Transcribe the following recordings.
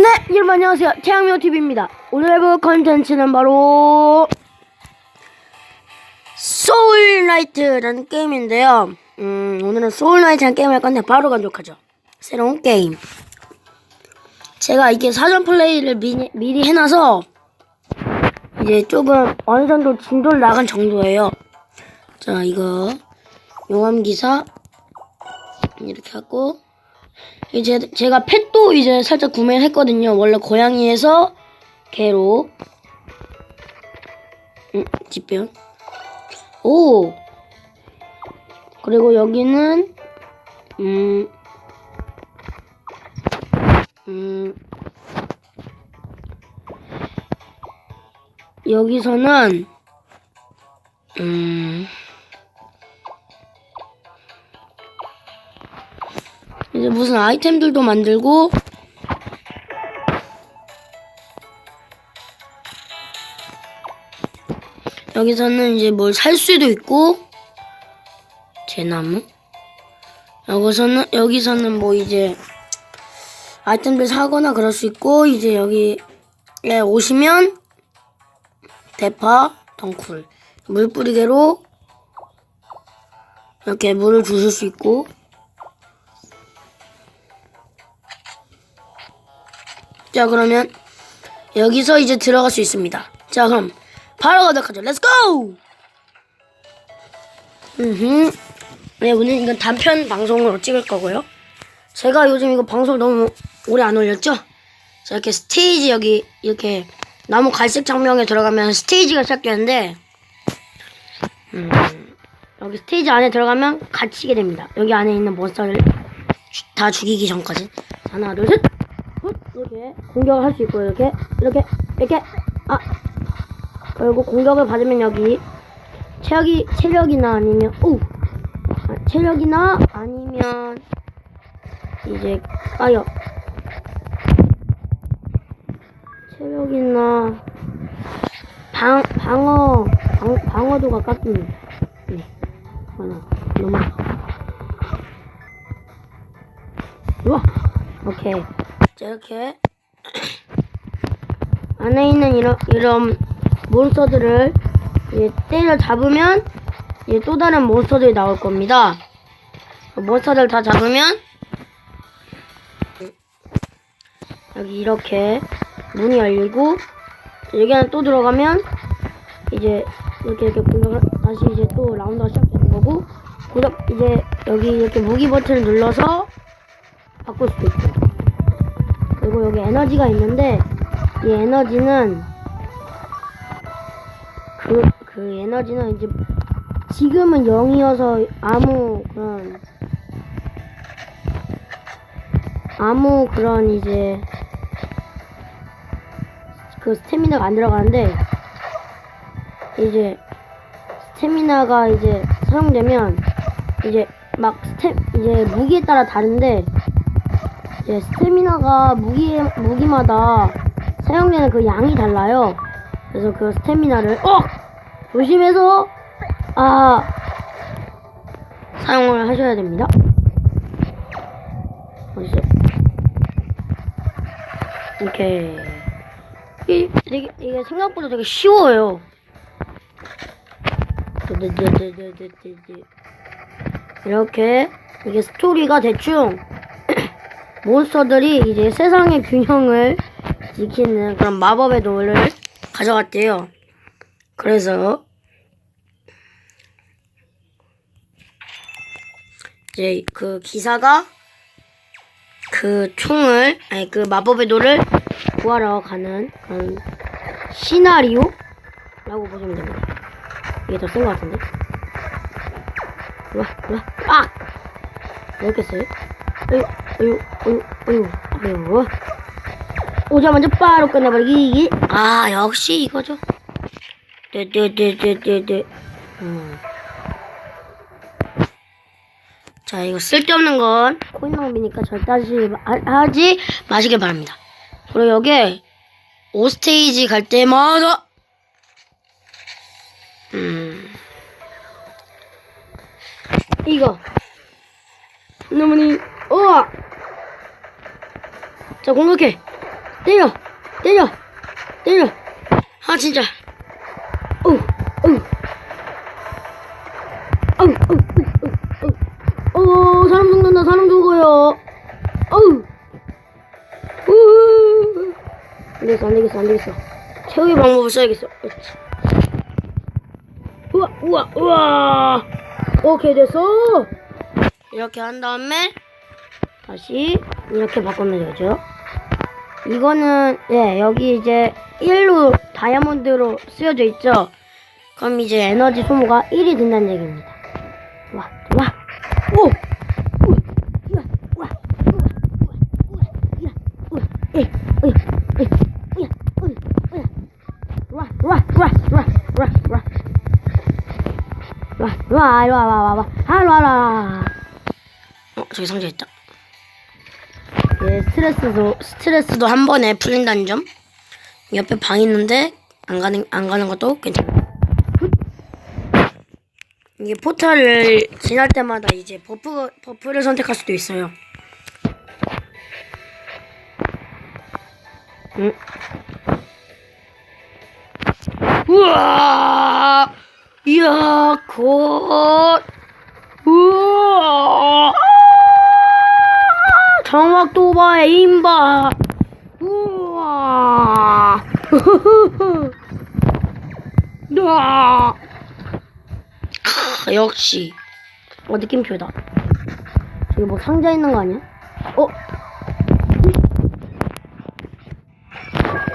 네, 여러분 안녕하세요. 태양미호 TV입니다. 오늘 해볼 컨텐츠는 바로 소울나이트라는 게임인데요. 음, 오늘은 소울나이트라는 게임을 할 건데 바로 간독하죠. 새로운 게임. 제가 이게 사전 플레이를 미리, 미리 해놔서 이제 조금 어느 정도 진도를 나간 정도예요. 자, 이거 용암기사 이렇게 하고 이제 제가 펫도 이제 살짝 구매를 했거든요. 원래 고양이에서 개로. 음, 뒷변. 오! 그리고 여기는 음, 음 여기서는 음 이제 무슨 아이템들도 만들고. 여기서는 이제 뭘 살 수도 있고. 대나무? 여기서는 여기서는 뭐 이제 아이템들 사거나 그럴 수 있고 이제 여기에 오시면 대파 덩쿨 물 뿌리개로 이렇게 물을 주실 수 있고 자 그러면 여기서 이제 들어갈 수 있습니다. 자 그럼 바로 가도록 하죠. 렛츠 고! 음, 네 오늘 이건 단편 방송으로 찍을 거고요. 제가 요즘 이거 방송 너무 오래 안 올렸죠? 자 이렇게 스테이지 여기 이렇게 나무 갈색 장면에 들어가면 스테이지가 시작되는데 음, 여기 스테이지 안에 들어가면 갇히게 됩니다. 여기 안에 있는 몬스터를 주- 다 죽이기 전까지 하나 둘 셋. 훗, 이렇게 공격을 할 수 있고 이렇게 이렇게 이렇게. 아 그리고 공격을 받으면 여기 체력이 체력이나 아니면 오! 아, 체력이나 아니면 이제 아여 체력이나 방 방어 방, 방어도가 깎입니다. 네. 하나 너무 우와! 오케이 자 이렇게 안에 있는 이런 이런 몬스터들을 때려 잡으면 또 다른 몬스터들이 나올 겁니다. 그 몬스터들 다 잡으면 여기 이렇게 문이 열리고 여기 안에 또 들어가면 이제 이렇게 이렇게 공격 다시 이제 또 라운드가 시작되는 거고 이제 여기 이렇게 무기 버튼을 눌러서 바꿀 수도 있고 여기 에너지가 있는데 이 에너지는 그, 그 에너지는 이제 지금은 0이어서 아무 그런 아무 그런 이제 그 스태미나가 안 들어가는데 이제 스태미나가 이제 사용되면 이제 막 스태 이제 무기에 따라 다른데 이제 스태미나가 무기 무기마다 사용되는 그 양이 달라요. 그래서 그 스태미나를 어 조심해서 아 사용을 하셔야 됩니다. 어디서 이렇게 이 되게 이게 생각보다 되게 쉬워요. 네, 이렇게 이게 스토리가 대충 몬스터들이 이제 세상의 균형을 지키는 그런 마법의 돌을 가져갔대요. 그래서 이제 그 기사가 그 총을 아니 그 마법의 돌을 구하러 가는 그런 시나리오라고 보시면 됩니다. 이게 더 센 것 같은데? 우와 우와 아! 이렇게 써요? 어유 어유 어유 어유 오자마자 바로 끝내버리기 아 역시 이거죠. 네네네네네네. 음. 자 이거 쓸데없는 건 코인 낭비니까 절대 하지, 하- 하지 마시길 바랍니다. 그리고 여기 5스테이지 갈 때마다 음. 이거. 너무니 우와. 자 공격해. 때려. 때려. 때려. 아 진짜. 어우 어우 어우 어우 어우 어우 어 사람 죽는다. 사람 죽어요. 어우 우 안 되겠어 안 되겠어 안 되겠어. 최후의 방법을 써야겠어. 그렇지. 우와 우와 우와. 오케이 됐어. 이렇게 한 다음에 다시 이렇게 바꾸면 되죠 이거는 예 여기 이제 1로 다이아몬드로 쓰여져 있죠 그럼 이제 에너지 소모가 1이 된다는 얘기입니다 와, 와, 오, 우와, 우와, 우와, 우와, 우와, 우와, 에, 에, 에, 에, 우와, 우와, 우와, 우와, 우와, 우와, 우와, 우와. 와, 와, 이리 와, 와, 와, 와, 아, 이리 와, 와, 와. 어, 저기 상자 있다. 예, 스트레스도 스트레스도 한 번에 풀린다는 점. 옆에 방 있는데 안 가는 안 가는 것도 괜찮아. 이게 포탈을 지날 때마다 이제 버프 버프를 선택할 수도 있어요. 응. 우와! 이야, 곧! 우와! 정확 도바 에임바! 우와! 우와! 아, 역시. 어, 느낌표다. 저기 뭐 상자 있는 거 아니야? 어?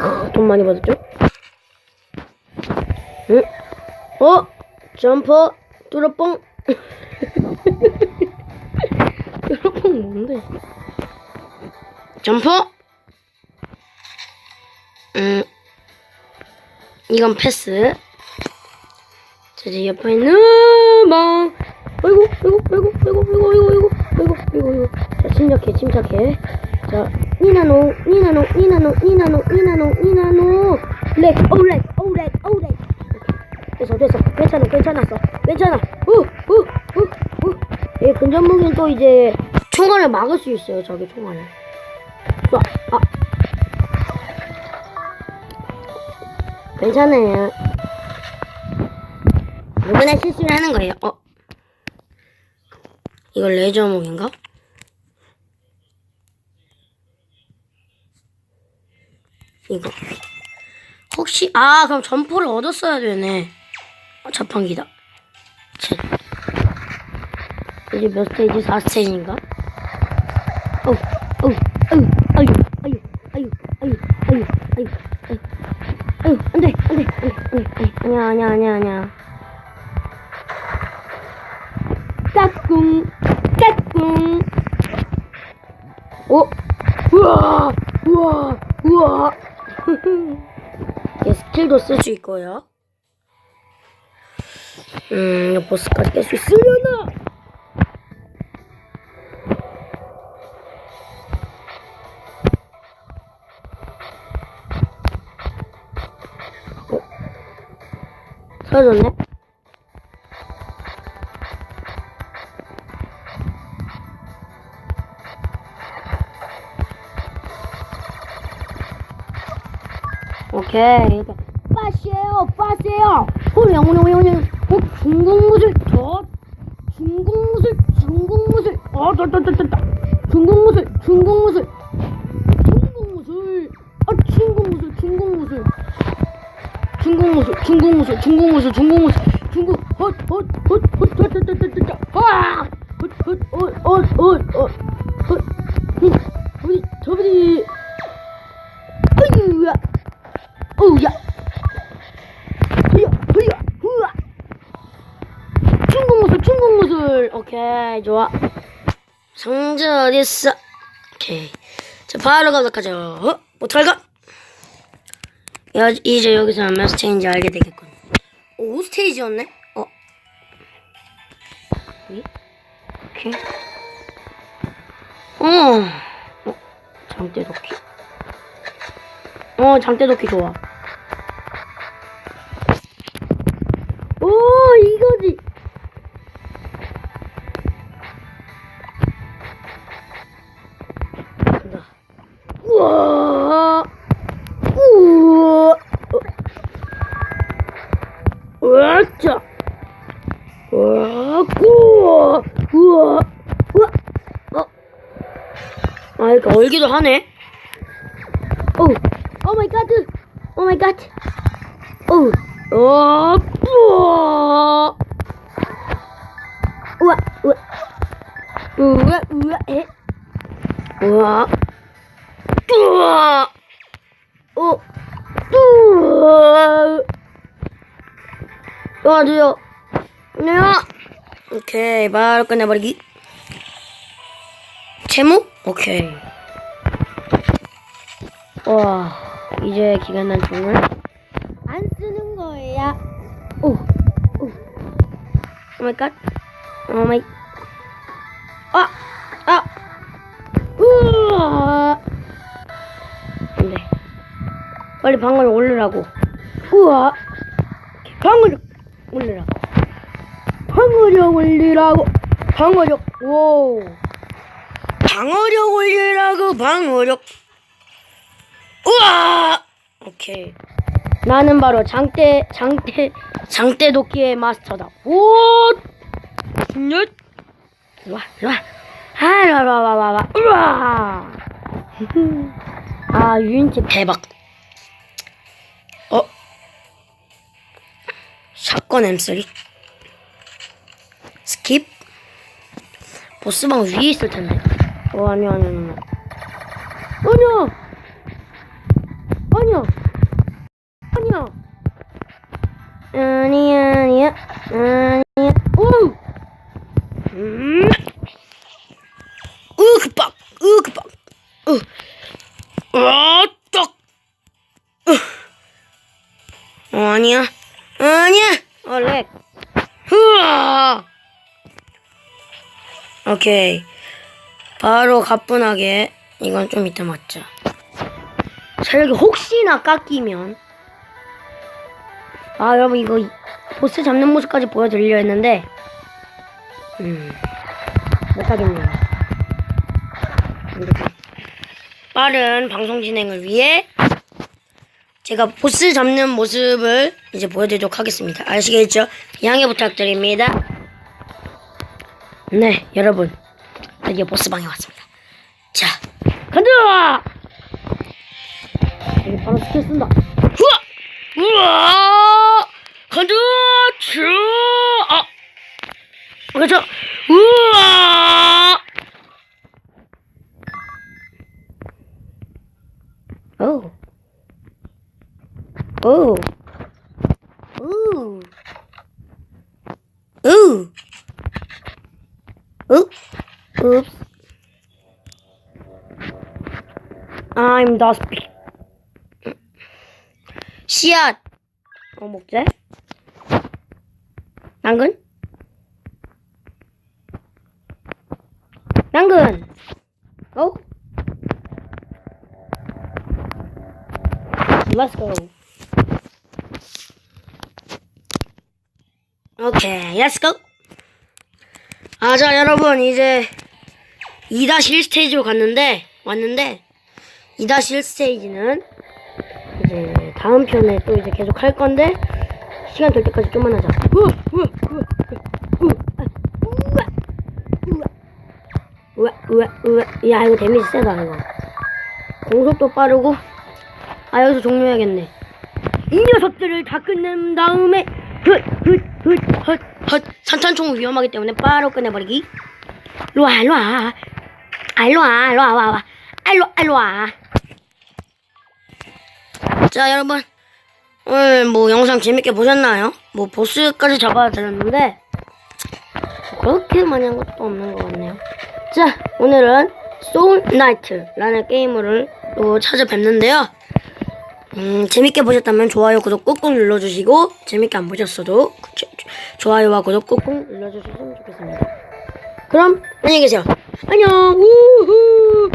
아, 돈 많이 받았죠? 응? 어? 점퍼 뚜러뽕 점퍼? 음 이건 패스. 자 이제 옆에 있는 방 아이고 아이고 아이고 아이고 아이고 아이고 아이고 아이고 아이고 자 침착해 침착해. 자 니나노 니나노 니나노 니나노 니나노 니나노. 렉 오 렉 오 렉 오 렉 됐어 됐어. 괜찮아 괜찮았어. 괜찮아. 우 우 우우얘 근접 무기는 또 이제 총알을 막을 수 있어요 저기 총알을 괜찮아요 이번에 실수를 하는 거예요 어 이거 레저 목인가? 이거 혹시 아 그럼 점포를 얻었어야 되네 어, 자판기다 쳇. 이제 몇 스테이지? 4스테이지인가? 어우 어우 아유 아유 아유 아유 아유 아유 아유 아유 안돼 안돼 안돼 안돼 아니야 아니야 아니야 아니야 까꿍 까꿍 어? 우와 우와 우와 예, 스킬도 쓸 수 있고요. 음, 이 보스까지 깰 수 있으려나? 사라졌네? 오케이. 빠세요 빠세요. 호령 호령 호령 호령 어 중국 무술. 저 중국 무술 중국 무술. 어저저저저 중국 무술 중국 무술 중국무술 중국 무술 중국 무술 중국 무술 중국 무술 중국 헛 헛 헛 헛 헛 헛 헛 헛 아 헛 헛 헛 헛 헛헛 어디 저기 어이야 어우야 흐야 흐야 흐야 중국 무술 중국 무술 오케이 좋아 상자 어딨어 오케이 자 바로 가도록 하죠 어? 어떡할까 야, 이제 여기서 몇 스테이지인지 알게 되겠군. 오 5스테이지였네? 어? 오케이 어, 어 장대 넣기. 어, 장대 넣기 좋아. 우와 우와 어아 이렇게 얼기도 하네 오 오 마이 갓 오 마이 갓 오. 어, 우와 우와, 우와. 우와, 우와, 에. 우와. 우와 오. 뿌어. 와, 저요. 안녕. 오케이, 바로 끝내버리기. 제목? 오케이. 와, 이제 기간난 총을 안 쓰는 거야. 오, 오. 오 마이 갓. 오 마이. 아, 아. 우와. 안 돼. 빨리 방어를 올리라고. 우와. 방어력 올리라고. 방어력 올리라고. 방어력. 오. 방어력 올리라고 방어력. 우와. 오케이. 나는 바로 장대 장대 장대 도끼의 마스터다. 오. 넷. 와, 와. 아, 와, 와, 와, 와, 와. 우와. 아, 유인체 대박. 어? 사건 M3. 스킵? 보스방 위에 있을 텐데. 어, 아니야, 아니야, 아니야. 아니야! 아니야! 아니야! 아니야, 아니야. 아니야. 오! 음. 으, 급박! 으, 급박! 으. 어, 떡! 으. 어, 아니야. 아니야! 어, 렉. 오케이. 바로 가뿐하게 이건 좀 이따 맞자. 세력이 혹시나 깎이면 아 여러분 이거 이- 보스 잡는 모습까지 보여드리려 했는데 음 못하겠네요. 빠른 방송 진행을 위해 제가 보스 잡는 모습을 이제 보여드리도록 하겠습니다. 아시겠죠? 양해 부탁드립니다. 네, 여러분. 드디어 보스방에 왔습니다. 자, 간다! 여기 바로 스킬 쓴다. 후아! 우와! 간다! 쭈! 아! 그렇죠. 우와! 오. 오. 오. I'm dusty. 씨앗. 어, 먹재? 당근? 당근. 어? Let's go. 오케이, let's go. 아, 자, 여러분, 이제 2-1 스테이지로 갔는데, 왔는데, 2-1 스테이지는 이제 다음 편에 또 이제 계속 할 건데 시간 될 때까지 좀만 하자. 우! 우! 우! 우와, 우와, 우와, 야, 이거 데미지 세다 이거. 공속도 빠르고 아 여기서 종료해야겠네. 이 녀석들을 다 끝낸 다음에 헛헛헛헛헛 산탄총 위험하기 때문에 바로 끝내버리기. 로아 로아 알로아 알로아 와와 알로 알로아 자 여러분 오늘 뭐 영상 재밌게 보셨나요? 뭐 보스까지 잡아야 되는데 그렇게 많이 한 것도 없는 것 같네요 자 오늘은 소울 나이트라는 게임을 또 찾아뵙는데요 음, 재밌게 보셨다면 좋아요, 구독 꾹꾹 눌러주시고, 재밌게 안 보셨어도 좋아요와 구독 꾹꾹 눌러주셨으면 좋겠습니다. 그럼, 안녕히 계세요. 안녕! 우후!